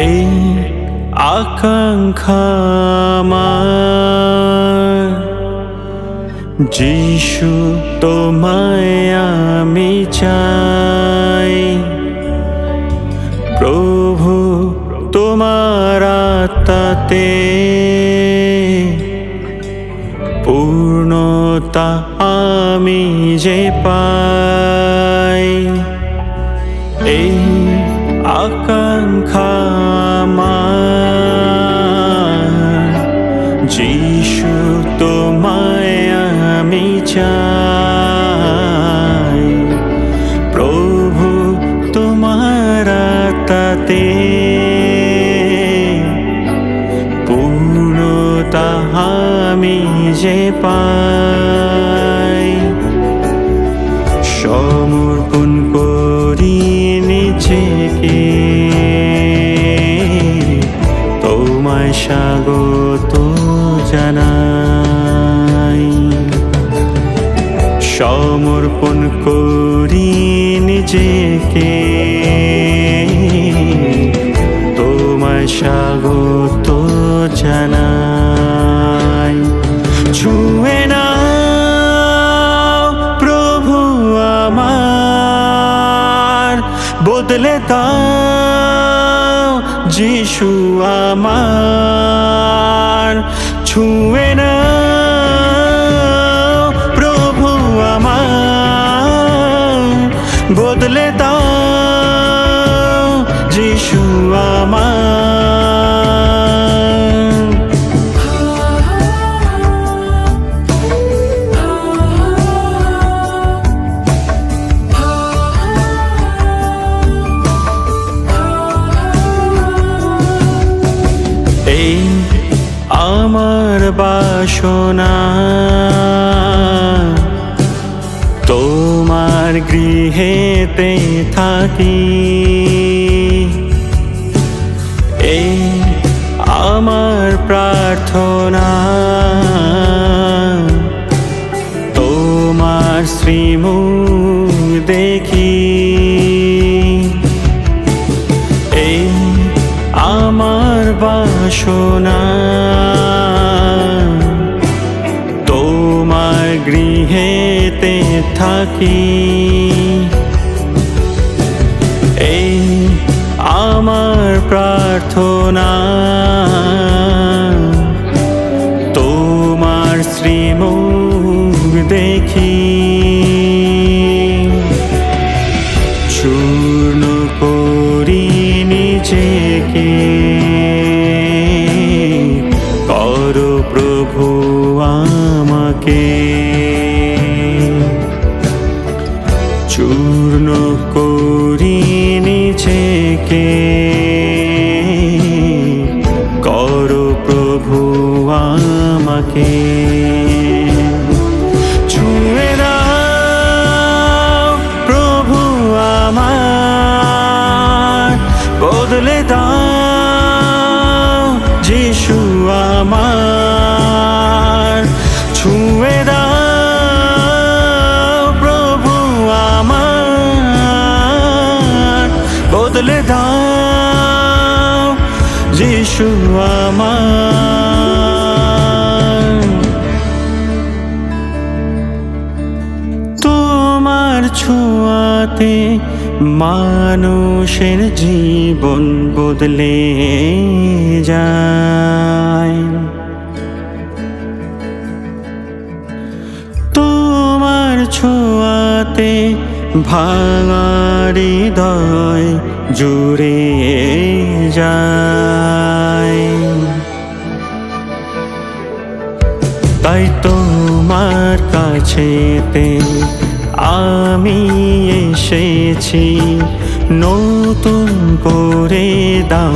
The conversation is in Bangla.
এই আকাঙ্ক্ষা যিশু, তোমায় আমি চাই। প্রভু, তোমার আত্মাতে পূর্ণতা আমি যে পাই। এই আকাঙ্ক্ষা পাই। সমর্পণ করি নিজেকে তোমায় স্বাগত জানাই। সমর্পণ করি নিজেকে বদলে দাও যিশু আমার। ছুঁয়ে না প্রভু আমার। বদলে দাও বাসনা তোমার গৃহেতে থাকি। এই আমার প্রার্থনা। তোমার শ্রীমুখ দেখি। এই আমার বাসনা। থাকি। এই আমার প্রার্থনা তোমার শ্রীমুখ দেখি। চূর্ণ করি নিজেকে কর প্রভু আমাকে। চূর্ণ করি নিজেকে কর প্রভু আমাকে। প্রভু বদলে দাও যিশু আমার। বদলে দাও যিশু আমার। তোমার ছোঁয়াতে মানুষের জীবন বদলে যায়। তোমার ছোঁয়াতে হৃদয় জুড়ে যায়। তাই তোমার কাছেতে আমি এসেছি। নতুন করে দাও